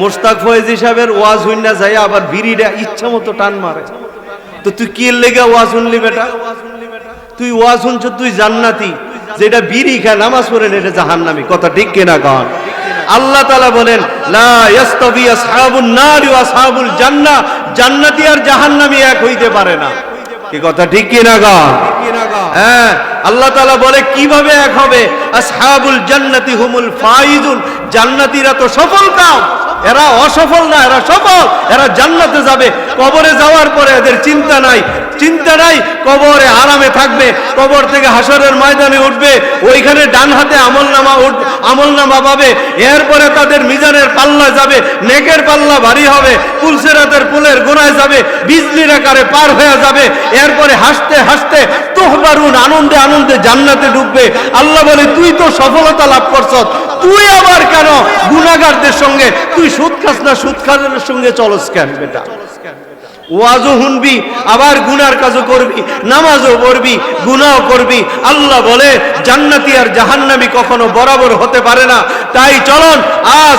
মোস্তাক ফয়েজ হিসাবের ওয়াজ হইনা যায় আবার বিড়িটা ইচ্ছা মতো টান মারে। তো তুই কি লেগে ওয়াজ শুনলি বেটা? তুই ওয়াজ শুনছ, তুই জান্নাতি। যেটা বিড়ি খায়, নামাজ পড়েন এটা জাহান্নামি। কথা ঠিক কিনা কন? আল্লাহ তালা বলেন জান্নাতি আর জাহান্নামী এক হইতে পারে না। কি কথা ঠিক কিনা গা? হ্যাঁ আল্লাহ তাআলা বলে কীভাবে এক হবে? আসহাবুল জান্নাতি হুমুল ফাইজুন। জান্নাতীরা তো সফল কাম। এরা অসফল না এরা সফল। এরা জান্নাতে যাবে। কবরে যাওয়ার পরে এদের চিন্তা নাই। চিন্তা নাই কবরে আরামে থাকবে, কবর থেকে হাসরের ময়দানে উঠবে, ওইখানে ডান হাতে আমল নামা উঠ আমল নামা পাবে, এরপরে তাদের মিজানের পাল্লা যাবে, নেকের পাল্লা ভারী হবে পুলসেরাতের পুলের গোনায় যাবে, বিজলির আকারে পার হয়ে যাবে, এরপরে হাসতে হাসতে তোহবারুন আনন্দে আনন্দে জান্নাতে ঢুকবে আল্লাহ বলে, তুই তো সফলতা লাভ করছ, তুই আবার কেন গুনাগারদের সঙ্গে, তুই সুদ খাস না, সুদ সঙ্গে চলস কেন বেটা? ওয়াজও শুনবি, আবার গুনার কাজও করবি, নামাজও পড়বি গুনাও করবি। আল্লাহ বলে, জান্নাতি আর জাহান্নামি কখনো বরাবর হতে পারে না। তাই চলন, আজ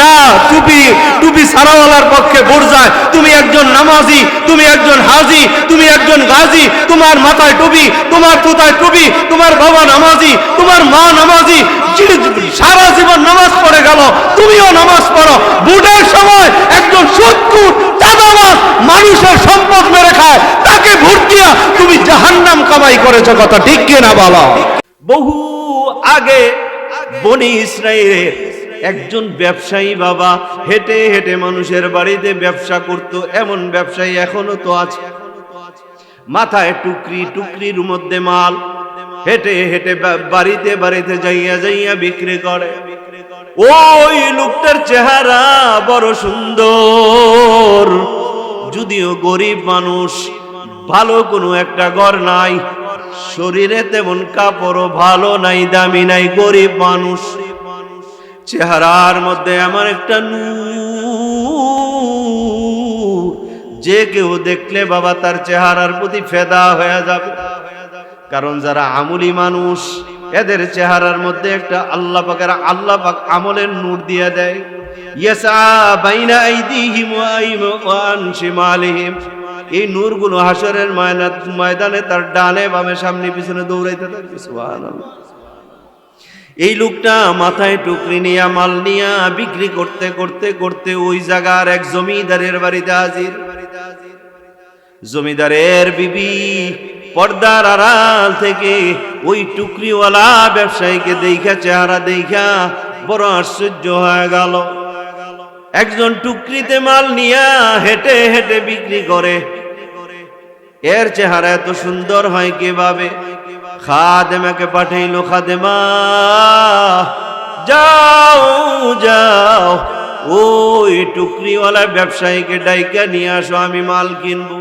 না, টুপি টুপি সারাওয়ালার পক্ষে ভোট যায়। তুমি একজন নামাজি, তুমি একজন হাজি, তুমি একজন গাজী, তোমার মাথায় টুপি, তোমার তুতায় টুপি, তোমার বাবা নামাজি, তোমার মা নামাজি সারা জীবন নামাজ পড়ে গেল, তুমিও নামাজ পড়ো। ভোটের সময় একজন সত্তর চাঁদাবাজ, মানুষের সম্পদ মেরে খায়, তাকে ভোট দিয়া তুমি জাহান্নাম কামাই করেছ, কথা ঠিক কিনা বাবা বহু আগে বনি ইসরায়েলের একজন ব্যবসায়ী বাবা হেঁটে হেঁটে মানুষের বাড়িতে ব্যবসা করত, এমন ব্যবসায়ী এখনও তো আছে। মাথায় টুকরি, টুকরির মধ্যে মাল। হেঁটে হেঁটে বাড়িতে বাড়িতে যাইয়া যাইয়া বিক্রি করে। ওই লোকটার চেহারা বড় সুন্দর। যদিও গরিব মানুষ, ভালো কোনো একটা ঘর নাই। শরীরে তেমন কাপড়ও ভালো নাই, দামি নাই, গরিব মানুষ। চেহারার মধ্যে আমার একটা নূর, যে কেউ দেখলে বাবা তার চেহারার প্রতি ফেদা হয়ে যাবে। কারণ যারা আমুলি মানুষ, এদের চেহারার মধ্যে একটা আল্লাহ পাকের আল্লাহ পাক আমলের নূর দিয়ে দেয়। এই নূরগুলো হাসরের ময়দানে তার ডানে বামে সামনে পিছনে দৌড়াইতে সুবহানাল্লাহ। এই লোকটা মাথায় টুকরি নিয়া, মাল নিয়া বিক্রি করতে করতে করতে ওই জায়গার এক জমিদারের বাড়িতে হাজির। জমিদারের বিবি পর্দার আড়াল থেকে ওই টুকরিওয়ালা ব্যবসায়ীকে দেখা চেহারা দেখা বড় আশ্চর্য হয়ে গেল। একজন টুকরিতে মাল নিয়া হেঁটে হেঁটে বিক্রি করে। এর চেহারা এত সুন্দর হয় কীভাবে? খাদেমাকে পাঠাইলো খাদেমা। যাও যাও, ওই টুকরিওয়ালা ব্যবসায়ীকে ডাইকা নিয়ে আসো, আমি মাল কিনবো।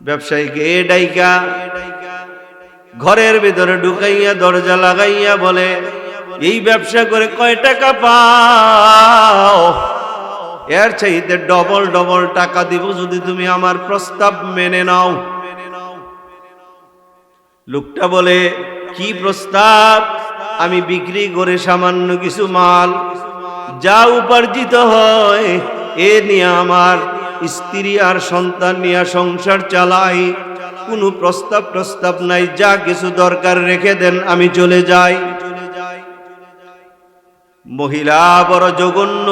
ব্যবসায়ীকে এ ডাইকা, ঘরের ভিতরে ঢুকাইয়া, দরজা লাগাইয়া বলে, এই ব্যবসা করে কয় টাকা পাও? এর চাইতে ডবল ডবল টাকা দিব যদি তুমি আমার প্রস্তাব মেনে নাও। লোকটা বলে, কি প্রস্তাব? আমি বিক্রি করে সামান্য কিছু মাল। যা উপার্জিত হয়, এ নিয়ে আমার স্ত্রী আর সন্তান নিয়ে সংসার চালাই। কোনো প্রস্তাব প্রস্তাব নাই, যা কিছু দরকার রেখে দেন, আমি চলে যাই। মহিলা বড় জঘন্য।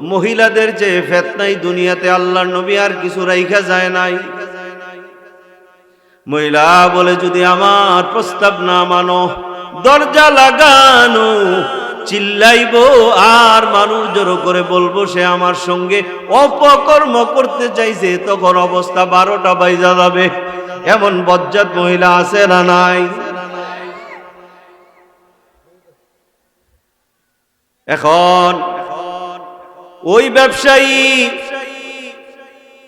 মহিলাদের যে ফেতনাই দুনিয়াতে আল্লাহ নবী আর কিছু রাইখা যায় নাই। মহিলা বলে, যদি আমার প্রস্তাব না মানো, দরজা লাগানো, চিল্লাইব আর মানুষ জড়ো করে বলব, সে আমার সঙ্গে অপকর্ম করতে চাইছে, তখন অবস্থা বারোটা বাইজা যাবে। এমন বজ্জাত মহিলা আছে না নাই? এখন ওই ব্যবসায়ী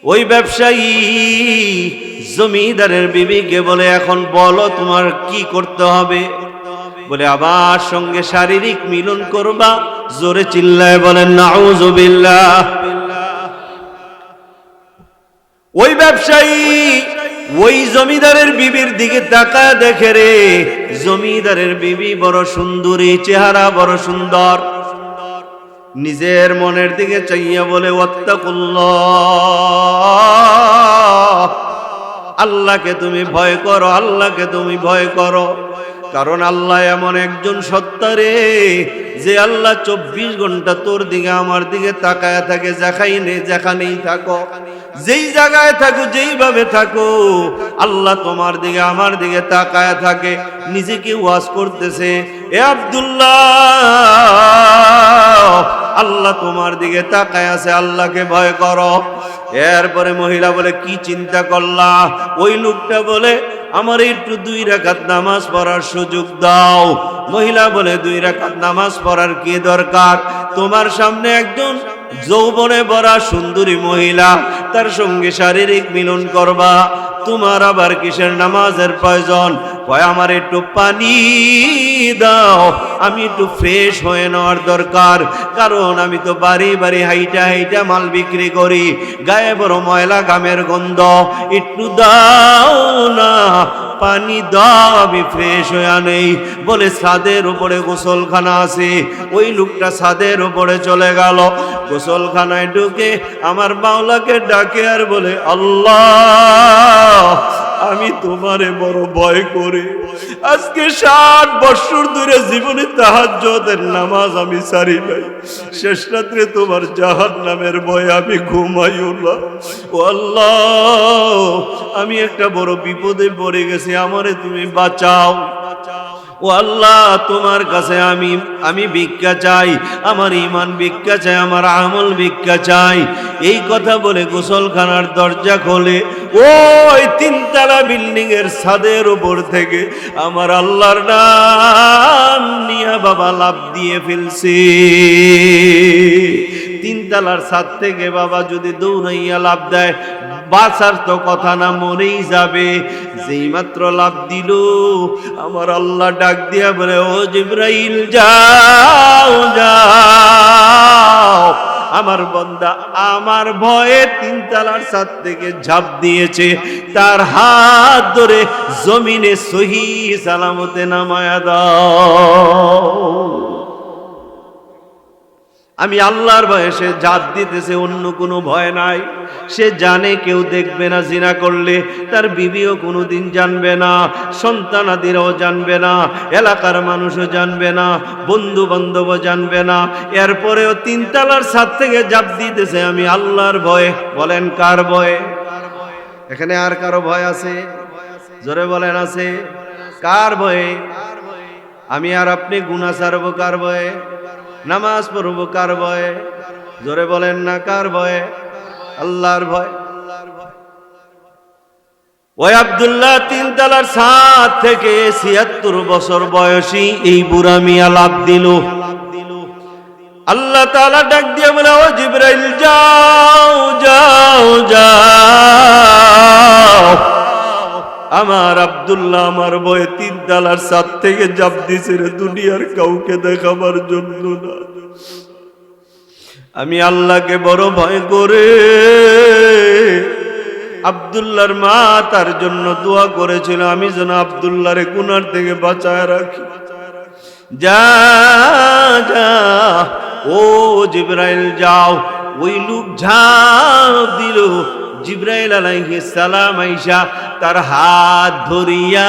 ওই ব্যবসায়ী জমিদারের বিবিকে বলে, এখন বলো তোমার কি করতে হবে? বলে, আবার সঙ্গে শারীরিক মিলন করবা। জোরে চিল্লায় বলেন নাউজুবিল্লাহ ওই ব্যবসায়ী ওই জমিদারের বিবির দিকে তাকায় দেখে রে, জমিদারের বিবি বড় সুন্দরী, চেহারা বড় সুন্দর। নিজের মনের দিকে চাইয়া বলে আল্লাহকে তুমি ভয় করো, আল্লাহকে তুমি ভয় করো। কারণ আল্লাহ এমন একজন সত্তা রে, যে আল্লাহ চব্বিশ ঘণ্টা তোর দিকে, আমার দিকে তাকায় থাকে যেখানে যেখানেই থাকো। যেই জায়গায় থাকো, যেইভাবে থাকো, আল্লাহ তোমার দিকে, আমার দিকে তাকায় থাকে। নিজেকে ওয়াজ করতেছে? এ আব্দুল্লাহ আল্লাহ তোমার দিকে তাকায় আছে, আল্লাহকে ভয় করো। এরপরে মহিলা বলে, কি চিন্তা করলা? ওই লোকটা বলে, আমার একটু দুই রাকাত নামাজ পড়ার সুযোগ দাও। মহিলা বলে, দুই রাকাত নামাজ পড়ার কি দরকার? তোমার সামনে একজন যৌবনে ভরা সুন্দরী মহিলা, তার সঙ্গে শারীরিক মিলন করবা। তোমার আবার কিসের নামাজের প্রয়োজন? কয়, আমার একটু পানি দাও, আমি একটু ফ্রেশ হয়ে নেওয়ার দরকার। কারণ আমি তো বাড়ি বাড়ি হাইটা হাইটা মাল বিক্রি করি, গায়ে বড় ময়লা গামের গন্ধ। একটু দাও না, পানি দাও, আমি ফ্রেশ হয়ে নেই বলে ছাদের উপরে গোসলখানা আছে, ওই লোকটা ছাদের উপরে চলে গেল। গোসলখানায় ঢুকে আমার বাউলাকে ডাকে আর বলে, আল্লাহ আমি তোমারে বড় ভয় করে। আজকে ষাট বৎসর ধরে জীবনে তাহাজ্জুদের নামাজ আমি সারি নাই। শেষ রাত্রে তোমার জাহান নামের ভয়ে আমি ঘুমাইও না। ও আল্লাহ, আমি একটা বড় বিপদে পড়ে গেছি, আমারে তুমি বাঁচাও। ও আল্লাহ, তোমার কাছে আমি আমি ভিক্ষা চাই, আমার ইমান ভিক্ষা চাই, আমার আমল ভিক্ষা চাই। এই কথা বলে গোসলখানার দরজা খোলে, ওই তিনতলা বিল্ডিং এর ছাদের উপর থেকে আমার আল্লাহর নাম নিয়া বাবা লাভ দিয়ে ফেলছে। তিনতলার ছাদ থেকে বাবা যদি দৌড়াইয়া লাভ দেয়, বাঁচার তো কথা না, মরেই যাবে। যেই মাত্র লাভ দিল, আমার আল্লাহ ডাক দিয়া বলে, ও জিব্রাইল, যাও যাও। আমার বন্দা আমার ভয়ে তিনতলার ছাদ থেকে ঝাঁপ দিয়েছে। তার হাত ধরে জমিনে সহি সালামতে নামায়া দাও। আমি আল্লাহর ভয়ে সে জাত দিতেছে, অন্য কোনো ভয় নাই। সে জানে কেউ দেখবে না জিনা করলে, তার বিবিও কোনোদিন জানবে না সন্তানাদিরাও জানবে না, এলাকার মানুষও জানবে না বন্ধু বান্ধবও জানবে না। এরপরেও তিনতলার ছাদ থেকে জাপ দিতেছে, আমি আল্লাহর ভয়ে। বলেন কার ভয়ে? এখানে আর কারও ভয় আছে? জোরে বলেন আছে। কার ভয়ে? আমি আর আপনি গুনা সারবো কার ভয়ে? নামাজ পড়ব কার ভয়ে? জোরে বলেন না কার ভয়ে? আল্লাহর ভয়। ওই আবদুল্লাহ তিন তালার সাত থেকে ছিয়াত্তর বছর বয়সী এই বুড়া মিয়া লাভ দিল। আল্লাহ তালা ডাক দিয়ে বলে, ও জিব্রাইল, যাও যাও যাও। আমার আব্দুল্লাহ আমার বয়ে তিন তালার সাত থেকে জাপ দিছে দুনিয়ার কাউকে দেখাবার জন্য না। আমি আল্লাহকে বড় ভয় করে আব্দুল্লাহর মা তার জন্য দোয়া করেছিল, আমি যেন আব্দুল্লাহরে গুনার থেকে বাঁচায় রাখি। যা যা, ও জিব্রাইল, যাও। ওই লোক ঝাঁপ দিল জিব্রাইল সালাম আইসা তার হাত ধরিয়া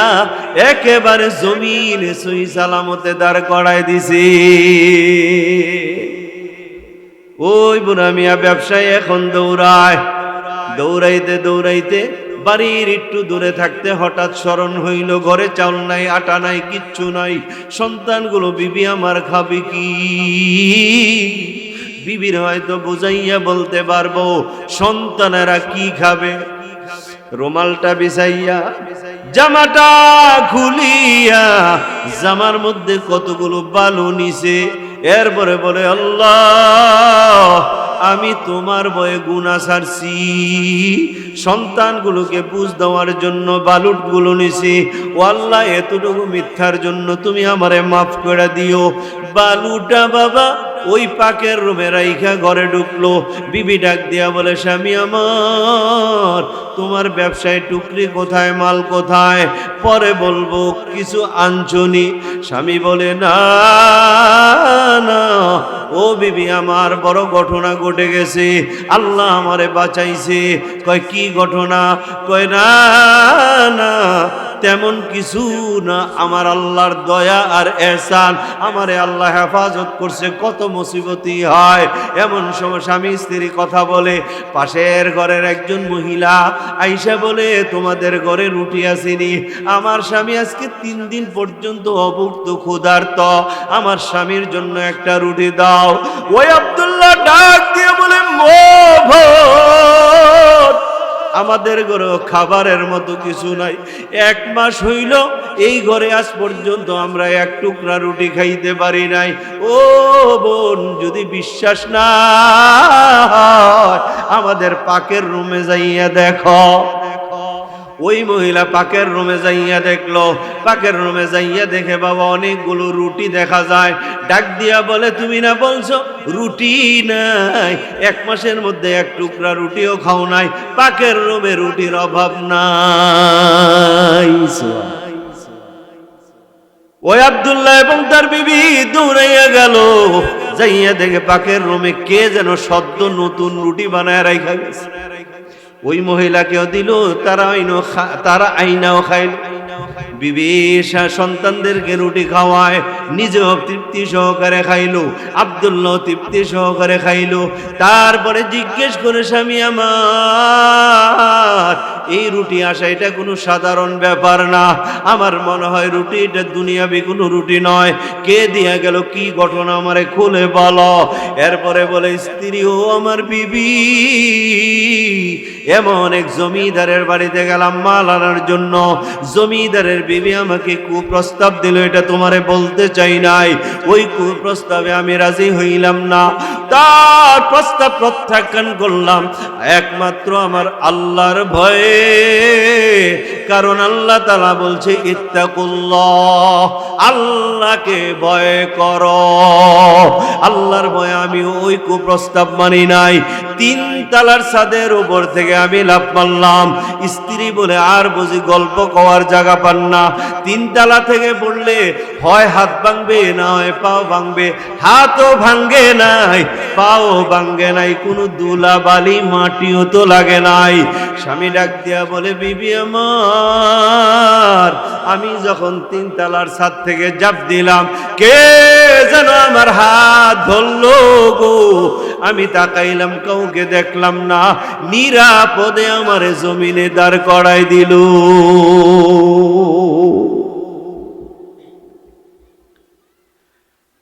একেবারে জমিনে সই সালামতে দাঁড় করায় দিছে। ওই বুড়া মিয়া ব্যবসায়ী এখন দৌড়ায়। দৌড়াইতে দৌড়াইতে বাড়ির একটু দূরে থাকতে হঠাৎ স্মরণ হইল, ঘরে চাউল নাই, আটা নাই, কিচ্ছু নাই, সন্তানগুলো বিবি আমার খাবে কি? বিবির হয়তো বুঝাইয়া বলতে পারব, সন্তানেরা কি খাবে? রুমালটা বিছাইয়া, জামাটা খুলিয়া, জামার মধ্যে কতগুলো বালু নিছে, এরপরে বলে, আল্লাহ, আমি তোমার বয়ে গুণা সারছি। সন্তানগুলোকে বুঝ দেওয়ার জন্য বালুটগুলো নিছি। ও আল্লাহ, এতটুকু মিথ্যার জন্য তুমি আমারে মাফ করে দিও। বালুটা বাবা ওই পাকের রুমে রাইখা ঘরে ঢুকলো। বিবি ডাক দিয়া বলে, স্বামী আমার, তোমার ব্যবসায় টুকরি কোথায়, মাল কোথায়? পরে বলব, কিছু আনছনি স্বামী বলে, না না, ও বিবি আমার, বড় ঘটনা ঘটে গেছে। আল্লাহ আমারে বাঁচাইছে। কয়, কি ঘটনা? কয়, না না তেমন কিছু না। আমার আল্লাহর দয়া আর এহসান আমারে আল্লাহ হেফাজত করছে, কত মুসিবতি হয়। এমন সময় স্বামী স্ত্রী কথা বলে, পাশের ঘরের একজন মহিলা আইসা বলে, তোমাদের ঘরে রুটি আসেনি। আমার স্বামী আজকে তিন দিন পর্যন্ত অভুক্ত ক্ষুধার্ত। আমার স্বামীর জন্য একটা রুটি দাও। ওই আব্দুল্লাহ ডাক দিয়ে বলে, মো আমাদের ঘরে খাবারের মতো কিছু নাই। এক মাস হইল, এই ঘরে আজ পর্যন্ত আমরা এক টুকরা রুটি খাইতে পারি নাই। ও বোন, যদি বিশ্বাস না আমাদের পাকের রুমে যাইয়া দেখো। ওই মহিলা পাকের রুমে যাইয়া দেখল। পাকের রুমে যাইয়া দেখে বাবা অনেকগুলো রুটি দেখা যায়। ডাক দিয়া বলে, তুমি না বলছো রুটি নাই? এক মাসের মধ্যে এক টুকরা রুটিও খাও নাই। পাকের রুমে রুটির অভাব নাই। ওই আব্দুল্লাহ এবং তার বিবি দৌড়াইয়া গেল। যাইয়া দেখে পাকের রুমে কে যেন সদ্য নতুন রুটি বানায় রাখা গেছে। ওই মহিলাকেও দিল তারা আইনও তারা আইনাও খাইল। বিবেশা সন্তানদেরকে রুটি খাওয়ায়, নিজেও তৃপ্তি সহকারে খাইলো আবদুল্লাহ তৃপ্তি সহকারে খাইলো। তারপরে জিজ্ঞেস করে, স্বামী আমার, এই রুটি আসা, এটা কোনো সাধারণ ব্যাপার না। আমার মনে হয় রুটি এটা দুনিয়াবি কোনো রুটি নয়। কে দিয়া গেল, কি ঘটনা আমারে খুলে বলো? এরপরে বলে স্ত্রী ও আমার বিবি, এমন এক জমিদারের বাড়িতে গেলাম মাল আনার জন্য। জমিদারের বিবি আমাকে কুপ্রস্তাব দিল, এটা তোমারে বলতে চাই নাই। ওই কুপ্রস্তাবে আমি রাজি হইলাম না। তার প্রস্তাব প্রত্যাখ্যান করলাম, একমাত্র আমার আল্লাহর ভয়ে। কারণ আল্লাহ তালা বলছে, ইত্তাকুল্লাহ, আল্লাহকে ভয় কর। আল্লাহর ভয়ে আমি ওই কুপ্রস্তাব মানি নাই। তিন তালার ছাদের উপর থেকে আমি লাভ মারলাম। স্ত্রী বলে, আর বুঝি গল্প কওয়ার জায়গা পান না। তিন তালা থেকে পড়লে হয় হাত ভাঙবে না হয় পাও ভাঙবে। হাতও ভাঙ্গে নাই, পাও ভাঙ্গে নাই, কোনো দুলা বালি মাটিও তো লাগে নাই। স্বামী ডাক দিয়া বলে, বিবি আমার, আমি যখন তিন তালার ছাদ থেকে জাপ দিলাম, কে যেন আমার হাত ধরলো গো? আমি তাকাইলাম কাউকে দেখলাম না, নিরাপদে আমার জমিনে দাঁড় করাই দিল।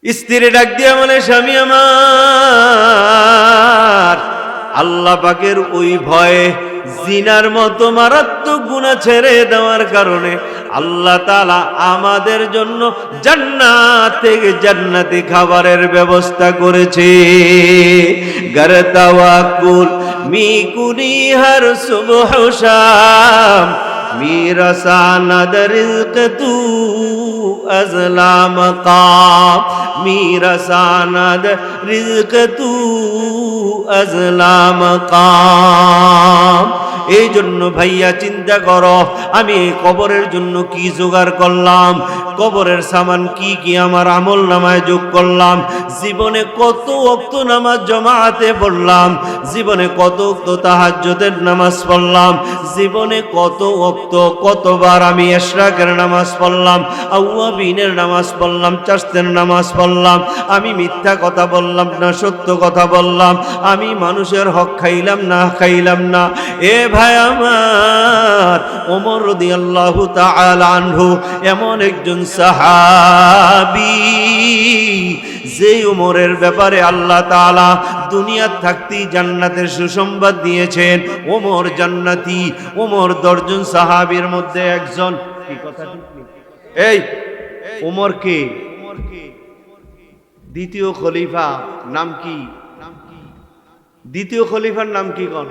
স্ত্রী ডাক দিয়া বলে, স্বামী আমার, আল্লাহ পাকের ওই ভয়ে জিনার মতো মারাত্মক গুণা ছেড়ে দেওয়ার কারণে আল্লাহ তালা আমাদের জন্য জান্নাত থেকে জান্নাতি খাবারের ব্যবস্থা করেছে। গরতাওয়াকুল মিকুনি হর শুভ শাম। میرا ساند رزق تو ازلا مقام میرا ساند رزق تو ازلا مقام এই জন্য ভাইয়া চিন্তা করো আমি কবরের জন্য কি জোগাড় করলাম কবরের সামান কি কি আমার আমল নামায় যোগ করলাম জীবনে কত অক্ত নামাজ জমাতে পড়লাম জীবনে কত অক্ত তাহাজ্যতের নামাজ পড়লাম জীবনে কত অক্ত কতবার আমি এশরাকের নামাজ পড়লাম, আউয়াবিনের নামাজ পড়লাম চাস্তের নামাজ পড়লাম, আমি মিথ্যা কথা বললাম না, সত্য কথা বললাম, আমি মানুষের হক খাইলাম না খাইলাম না। এ ভাই আমার, ওমর রদি আল্লাহ আনহু, এমন একজন সাহাবি যে উমরের ব্যাপারে আল্লাহ তাআলা দুনিয়ার থাকতেই জান্নাতের সুসংবাদ দিয়েছেন ওমর জান্নাতি ওমর দর্জন সাহাবীর মধ্যে একজন। কি কথা এই ওমর কে? দ্বিতীয় খলিফা নাম কি? দ্বিতীয় খলিফার নাম কি কন?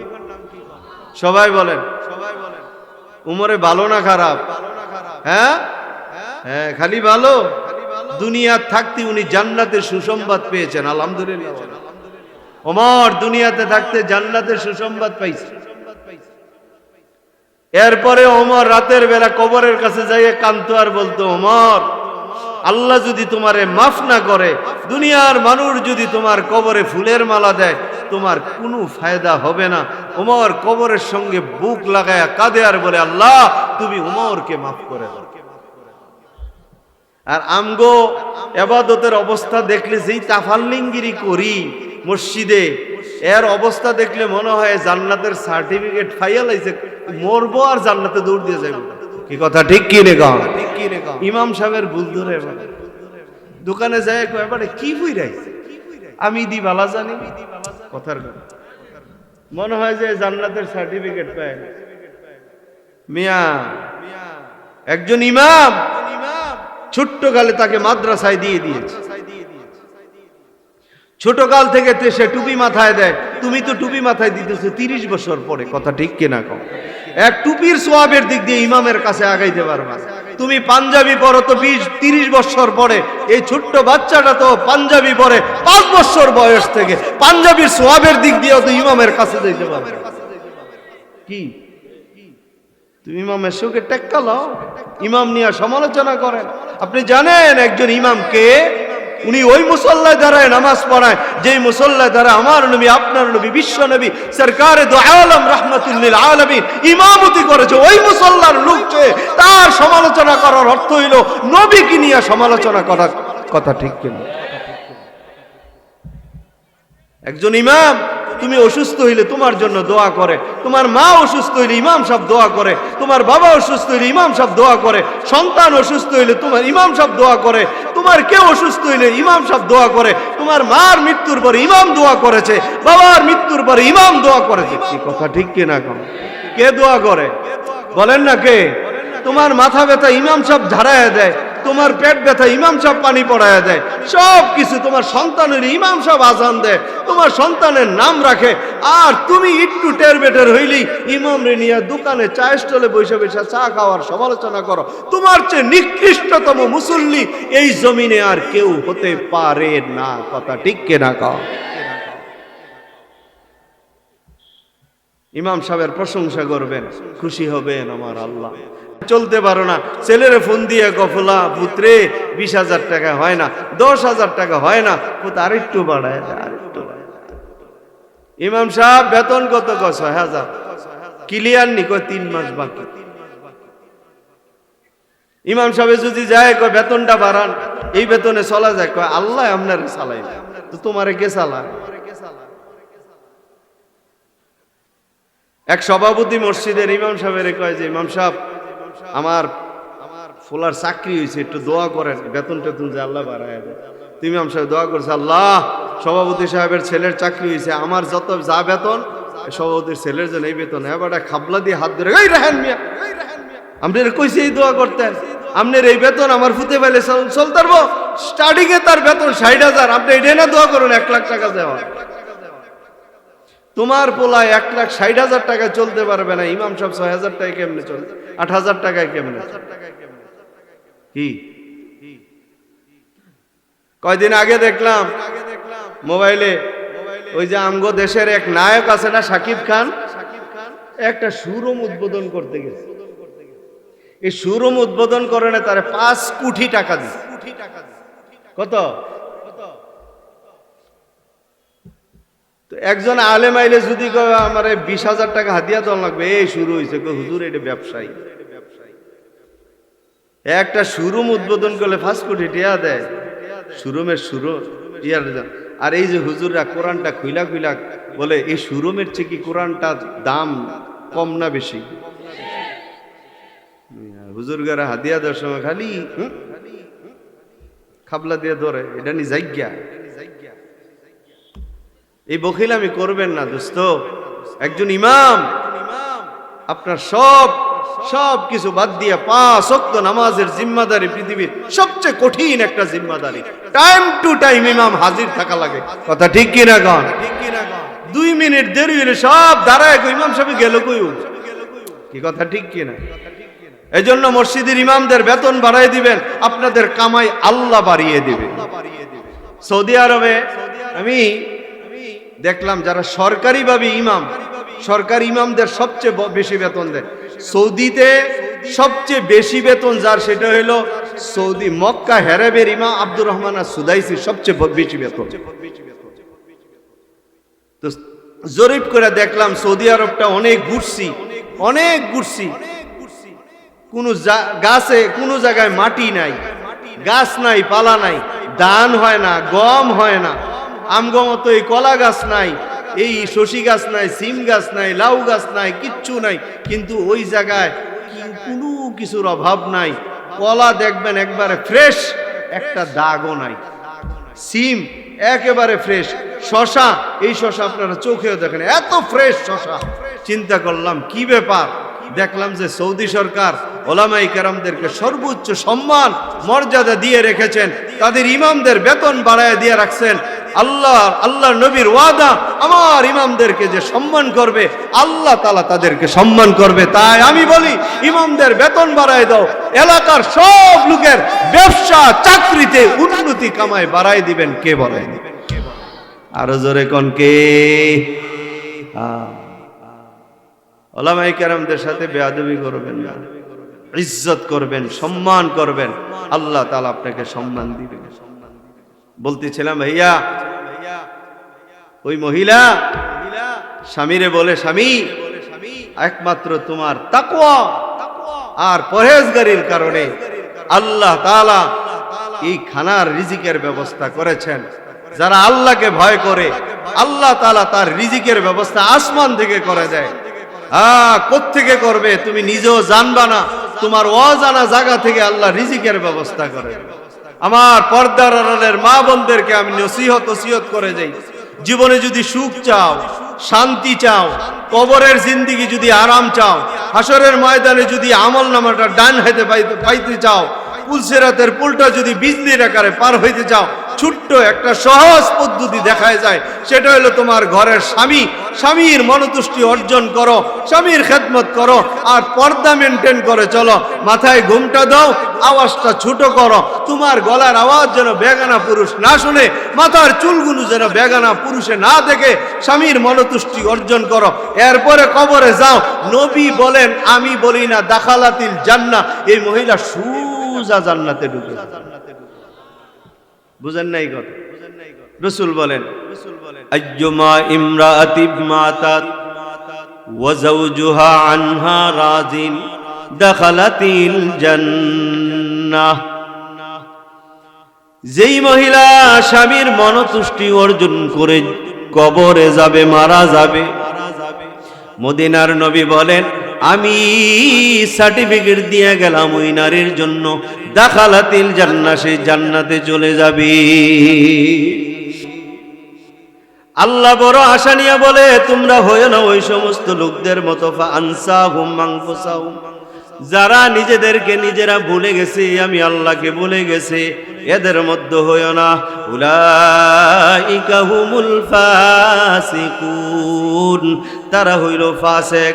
সবাই বলেন সবাই বলেন। উমরে ভালো না খারাপ? হ্যাঁ? হ্যাঁ খালি ভালো? দুনিয়ার থাকতে উনি জান্নাতের সুসংবাদ পেয়েছেন, আলহামদুলিল্লাহ। ওমর দুনিয়াতে থাকতে জান্নাতের সুসংবাদ পাইছে। এরপরে ওমর রাতের বেলা কবরের কাছে যাইয়ে কান্ত আর বলতো, ওমর, আল্লাহ যদি তোমারে মাফ না করে, দুনিয়ার মানুষ যদি তোমার কবরে ফুলের মালা দেয়, তোমার কোনো ফায়দা হবে না। ওমর কবরের সঙ্গে বুক লাগায়া কাঁদে আর বলে, আল্লাহ, তুমি উমরকে মাফ করে দাও। আর আমগো এবাদতের অবস্থা দেখলে যেই তাফাল্লিঙ্গিরি করি মসজিদে, এর অবস্থা দেখলে মনে হয় জান্নাতের সার্টিফিকেট ফাইয়া লাইছে মরবো আর জান্নাতে দৌড় দিয়ে যাইব। কি কথা, ঠিক কি রে গাও ইমাম সাহেবের ভুল ধরে দোকানে যায় এবারে কি বই রাইছে আমি দি বালা জানি। কথার কথা। মনে হয় যে জান্নাতের সার্টিফিকেট পায় মিয়া, একজন ইমাম। ছোট্ট কালে তাকে মাদ্রাসায় দিয়ে দিয়েছে। ছোট কাল থেকে সে টুপি মাথায় দেয়। তুমি তো টুপি মাথায় দিতেছো তিরিশ বছর পরে। কথা ঠিক কিনা কম এক টুপির সোয়াবের দিক দিয়ে ইমামের কাছে আগাইতে পারবা। তুমি পাঞ্জাবি পরো তো বিশ, তিরিশ বছর পরে। এই ছোট্ট বাচ্চাটা তো পাঞ্জাবি পরে পাঁচ বছর বয়স থেকে। পাঞ্জাবির সোয়াবের দিক দিয়েও তো ইমামের কাছে যাইতে পারবে। কি? তুমি ইমামের সঙ্গে টেক্কা লও ইমাম নিয়ে সমালোচনা করেন। আপনি জানেন একজন ইমামকে, উনি ওই মুসল্লায় দাঁড়ায় নামাজ পড়ায়, যেই মুসল্লায় দ্বারা আমার নবী, আপনার নবী, বিশ্ব নবী, সরকারে ইমামতি করেছে, ওই মুসল্লার লোককে তার সমালোচনা করার অর্থ হইল, নবীকে নিয়ে সমালোচনা করার কথা ঠিক কিনা। একজন ইমাম, তুমি অসুস্থ হইলে তোমার জন্য দোয়া করে। তোমার মা অসুস্থ হইলে ইমাম সব দোয়া করে। তোমার বাবা অসুস্থ হইলে ইমাম সব দোয়া করে। সন্তান অসুস্থ হইলে তোমার ইমাম সব দোয়া করে। তোমার কেউ অসুস্থ হইলে ইমাম সব দোয়া করে। তোমার মার মৃত্যুর পরে ইমাম দোয়া করেছে। বাবার মৃত্যুর পরে ইমাম দোয়া করেছে। কি কথা, ঠিক কি না কম কে দোয়া করে? বলেন না কে? তোমার মাথা ব্যথা ইমাম সব ঝাড়াইয়া দেয়। তোমার পেট ব্যথা, ইমাম সব পানি পড়াইয়া দেয়। সব কিছু তোমার সন্তানের ইমাম সব আজান দেয়। তোমার সন্তানের নাম রাখে। আর তুমি একটু টের বেটের হইলেই ইমাম রে নিয়ে দোকানে চা স্টলে বসে বসে চা খাওয়ার সমালোচনা করো। তোমার চেয়ে নিকৃষ্টতম মুসল্লি এই জমিনে আর কেউ হতে পারে না। কথা ঠিক কেনা কও? ইমাম সাহেবের প্রশংসা করবেন, খুশি হবেন আমার আল্লাহ। চলতে পারো না। ছেলেরে ফোন দিয়ে গফলা পুত্রে, বিশ হাজার টাকা হয় না, দশ হাজার টাকা হয় না, পুত আরেকটু বাড়ায় আরেকটু ইমাম সাহেব, বেতন কত ক ছয় হাজার? ক্লিয়ার নি, কয়, তিন মাস বাকি। ইমাম সাহেব যদি যায়, কয়, বেতনটা বাড়ান। এই বেতনে চলা যায়, কয়, আল্লাহ আপনার চালাই তো তোমারে কে চালায়? এক সভাপতি মসজিদের ইমাম সাহেবের কয় যে, ইমাম সাহেব আমার আমার ফুলার চাকরি হয়েছে, একটু দোয়া করেন, বেতন টেতন যে আল্লাহ বাড়ায় দেয় তো ইমাম সাহেব দোয়া করছে, আল্লাহ, সভাপতি সাহেবের ছেলের চাকরি হয়েছে, আমার যত যা বেতন সভাপতির ছেলের জন্য এই বেতন এবার খাবলা দিয়ে হাত ধরে, এই রাহেন মিয়া আপনার কইছে এই দোয়া করতেন আপনার এই বেতন আমার ফুতে পারব। স্টার্টিং এ তার বেতন ষাট হাজার, আপনি এটা না দোয়া করুন, এক লাখ টাকা দেওয়া। তোমার পোলায় এক লাখ ষাট হাজার টাকা চলতে পারবে না। ইমাম সব ছয় হাজার টাকায় কেমনে চলবে? আট হাজার টাকায় কেমনে? কি? কয়দিন আগে দেখলাম, মোবাইলে, ওই যে আমগো দেশের এক নায়ক আছে না, সাকিব খান, একটা সুরম উদ্বোধন করতে গেছে। এই সুরম উদ্বোধন করে না, তার পাঁচ কোটি টাকা দিছে। কত? একজন আলেম আইলে যদি আমার বিশ হাজার টাকা হাতিয়া দেওয়া লাগবে। এই শুরু হয়েছে হুজুর, এটা ব্যবসায়ী। একটা শুরুম উদ্বোধন করলে ফার্স্ট কোটি টিয়া দেয়। শুরুমের শুরু আর এই যে হুজুররা কোরআনটা খুইলা খুইলা বলে, এই শুরুমের চেয়ে কি কোরআনটা দাম কম না বেশি? হুজুর গারা হাদিয়া দেওয়ার সময় খালি খাবলা দিয়ে ধরে, এটা নি জায়গা। এই বখিলামি করবেন না, দোস্ত। একজন ইমাম, আপনার সব সব কিছু বাদ দিয়ে পাঁচ অক্ত নামাজের জিম্মাদারি পৃথিবীর সবচেয়ে কঠিন একটা জিম্মাদারি। টাইম টু টাইম ইমাম হাজির থাকা লাগে। কথা ঠিক কি না গান দুই মিনিট দেরি হলে সব দাঁড়ায় ইমাম সাহেব গেল কই? কি কথা ঠিক কিনা? এই জন্য মসজিদের ইমামদের বেতন বাড়াই দিবেন, আপনাদের কামাই আল্লাহ বাড়িয়ে দিবে। সৌদি আরবে আমি দেখলাম যারা সরকারিভাবে ইমাম, সরকারি ইমামদের সবচেয়ে বেশি বেতন দেয়। সৌদিতে সবচেয়ে বেশি বেতন যার, সেটা হলো সৌদি মক্কা হেরাবের ইমাম আব্দুর রহমান আর সুদাইসি সবচেয়ে বেশি বেতন। তো জরিপ করে দেখলাম সৌদি আরবটা অনেক ঘুরছি অনেক ঘুরছি। কোনো গাছে, কোনো জায়গায় মাটি নাই, গাছ নাই, পালা নাই, ধান হয় না, গম হয় না। আমগম তো এই কলা গাছ নাই, এই শশি গাছ নাই, সিম গাছ নাই, লাউ গাছ নাই, কিচ্ছু নাই। কিন্তু ওই জায়গায় কোনো কিছুর অভাব নাই। কলা দেখবেন একবারে ফ্রেশ একটা দাগও নাই। সিম একেবারে ফ্রেশ শশা, এই শশা আপনারা চোখেও দেখেন, এত ফ্রেশ শশা। চিন্তা করলাম, কি ব্যাপার? দেখলাম যে সৌদি সরকার ওলামাই কেরামদেরকে সর্বোচ্চ সম্মান, মর্যাদা দিয়ে রেখেছেন। তাদের ইমামদের বেতন বাড়ায় দিয়ে রাখছেন। আল্লাহ আল্লাহ নবীর ওয়াদা, আমার ইমামদেরকে যে সম্মান করবে, আল্লাহ তালা তাদেরকে সম্মান করবে। তাই আমি বলি, ইমামদের বেতন বাড়ায় দাও। এলাকার সব লোকের ব্যবসা, চাকরিতে উন্নতি কামায় বাড়াই দিবেন। কে বলেন আরও জোরে কোন কে? ওলামাই কেরামদের সাথে বেয়াদবি করবেন না। ইজ্জত করবেন, সম্মান করবেন। আল্লাহ তালা আপনাকে সম্মান দিবেন বলতেছিলাম, ভাইয়া, ওই মহিলা স্বামীরে বলে, স্বামী, একমাত্র তোমার তাকওয়া আর পরহেজগারির কারণে আল্লাহ তাআলা এই খানার রিজিকের ব্যবস্থা করেছেন। যারা আল্লাহকে ভয় করে, আল্লাহ তালা তার রিজিকের ব্যবস্থা আসমান থেকে করে দেয়। হ্যাঁ থেকে করবে? তুমি নিজেও জানবা না। তোমার অজানা জায়গা থেকে আল্লাহ রিজিকের ব্যবস্থা করে। আমার পর্দার মা বোনদেরকে আমি নসিহত ওসিয়ত করে যাই জীবনে যদি সুখ চাও, শান্তি চাও, কবরের জিন্দিগি যদি আরাম চাও হাসরের ময়দানে যদি আমল নামাটা ডান হাতে পাইতে চাও পুলসেরাতের পুলটা যদি বিজলির আকারে পার হইতে চাও ছোট্ট একটা সহজ পদ্ধতি দেখায় যায়। সেটা হলো তোমার ঘরের স্বামী, স্বামীর মনতুষ্টি অর্জন করো, স্বামীর খেদমত করো, আর পর্দা মেনটেন করে চলো। মাথায় ঘুমটা দাও, আওয়াজটা ছোট করো। তোমার গলার আওয়াজ যেন বেগানা পুরুষ না শুনে, মাথার চুলগুলো যেন বেগানা পুরুষে না দেখে স্বামীর মনতুষ্টি অর্জন করো। এরপরে কবরে যাও। নবী বলেন, আমি বলি না, দাখালাতিল জান্না এই মহিলা সুজা জান্নাতে ঢুকে বুঝেন নাই কথা? রসুল বলেন আজ্জুমা ইমরাআতি মাতাত ওয়াজাউজুহা আনহা রাজিন দাখালাতিল জান্নাহ। যেই মহিলা স্বামীর মনতুষ্টি অর্জন করে কবরে যাবে। মারা যাবে। মদিনার নবী বলেন আমি সার্টিফিকেট দিয়ে গেলাম ওই নারীর জন্য। দাখালাতিল জান্না সেই জান্নাতে চলে যাবে। আল্লাহ বড় আশা নিয়ে বলে, তোমরা হয়ে না ওই সমস্ত লোকদের মতো আনসা হুম যারা নিজেদেরকে নিজেরা ভুলে গেছে, আমি আল্লাহকে ভুলে গেছে, এদের মধ্যে হইও না। উলাইকা ফাসিকুন। তারা হইল ফাসেক।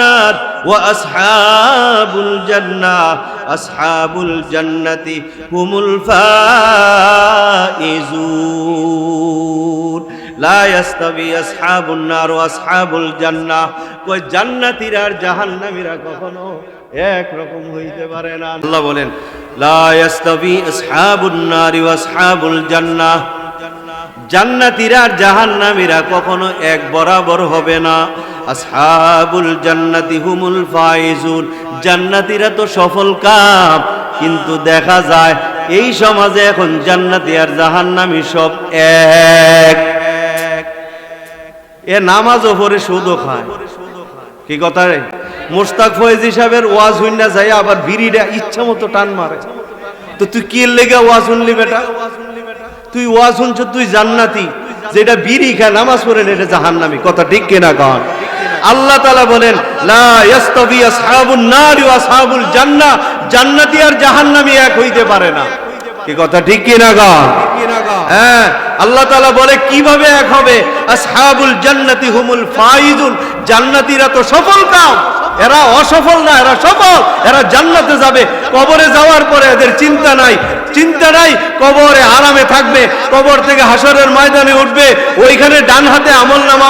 নার ওয়া আসহাবুল জান্নাহ, আসহাবুল জান্নাতি হুমুল ফাইজুন। লা ইয়াস্তাবি আসহাবুন নার ওয়া আসহাবুল জান্নাহ, কই জান্নাতীরা আর জাহান্নামীরা কখনো এক রকম হইতে পারে না। আল্লাহ বলেন ইয়াস্তাবি আসহাবুন নার ওয়া আসহাবুল জান্নাহ জান্নাতীরা আর জাহান্নামীরা কখনো এক বরাবর হবে না। আসহাবুল জান্নাতি হুমুল ফাইজুন। জান্নাতীরা তো সফল কাম, কিন্তু দেখা যায় এই সমাজে এখন জান্নাতি আর জাহান্নামী সব এক। এ নামাজও পড়ে সুদও খায়। কি কথা রে? মোস্তাক ফয়েজ হিসাবের ওয়াজ হইনা যায় আবার বিড়িটা ইচ্ছা মতো টান মারে। তো তুই কি লেগে ওয়াজ শুনলি বেটা? তুই ওয়াজ শুনছ, তুই জান্নাতি। যেটা বিড়ি খায়, নামাজ পড়েন এটা জাহান্নামি। কথা ঠিক কিনা কন? আল্লাহ তাআলা বলেন, লা ইয়াস্তাবি আসহাবুন নারি ওয়া আসহাবুল জান্নাহ জান্নাতি আর জাহান্নামি এক হইতে পারে না। কি কথা ঠিক কিনা কন? হ্যাঁ আল্লাহ তাআলা বলে, কীভাবে এক হবে? আসহাবুল জান্নাতি হুমুল ফাইজুন। জান্নাতীরা তো সফল কাম। এরা অসফল না, এরা সফল, এরা জান্নাতে যাবে। কবরে যাওয়ার পরে এদের চিন্তা নাই। চিন্তা নাই, কবরে আরামে থাকবে, কবর থেকে হাসরের ময়দানে উঠবে, ওইখানে ডান হাতে আমল নামা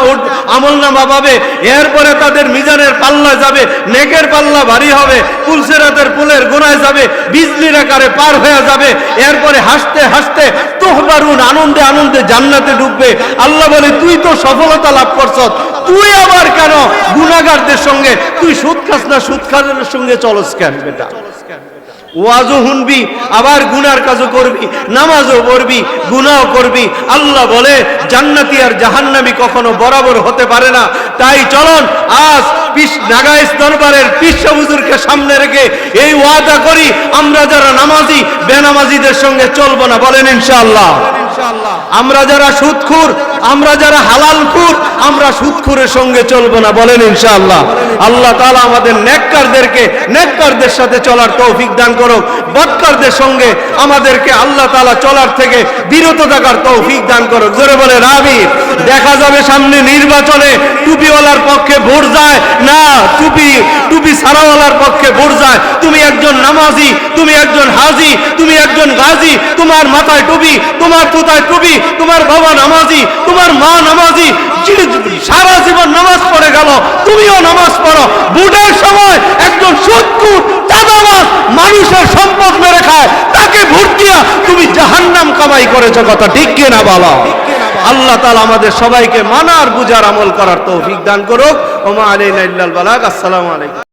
আমল নামা পাবে, এরপরে তাদের মিজানের পাল্লা যাবে, নেকের পাল্লা ভারী হবে পুলসেরাতের পুলের গোনায় যাবে, বিজলির আকারে পার হয়ে যাবে, এরপরে হাসতে হাসতে তোহবারুন আনন্দে আনন্দে জান্নাতে ঢুকবে আল্লাহ বলে, তুই তো সফলতা লাভ করছ তুই আবার কেন গুনাগারদের সঙ্গে, তুই সুদ খাস না, সুদ খাসের সঙ্গে চলস কেন বেটা? ওয়াজও শুনবি, আবার গুনার কাজও করবি, নামাজও পড়বি গুনাও করবি। আল্লাহ বলে, জান্নাতি আর জাহান্নামি কখনো বরাবর হতে পারে না। তাই চলন, আজ তৌফিক দান সঙ্গে আমাদেরকে আল্লাহ তাআলা চলার থেকে বিরত থাকার তৌফিক দান করুক। জোরে বলে রাবি দেখা যাবে সামনে নির্বাচনে টুপিওয়ালার পক্ষে ভোট যায় না, টুপি টুপি সারাওয়ালার পক্ষে ভোট যায়। তুমি একজন নামাজি, তুমি একজন হাজি, তুমি একজন গাজী, তোমার মাথায় টুপি, তোমার তুতায় টুপি, তোমার বাবা নামাজি, তোমার মা নামাজি সারা জীবন নামাজ পড়ে গেল, তুমিও নামাজ পড়ো। ভোটের সময় একজন শত্রু চাঁদাবাজ মানুষের সম্পদ মেরে খায়, তাকে ভোট দিয়া তুমি জাহান্নাম কামাই করেছ, কথা ঠিক কিনা বাবা আল্লাহ তালা আমাদের সবাইকে মানার বুঝার আমল করার তৌফিক দান করুক। ওমা আলী নাইল্লাল বালাক আসসালামু আলাইকুম।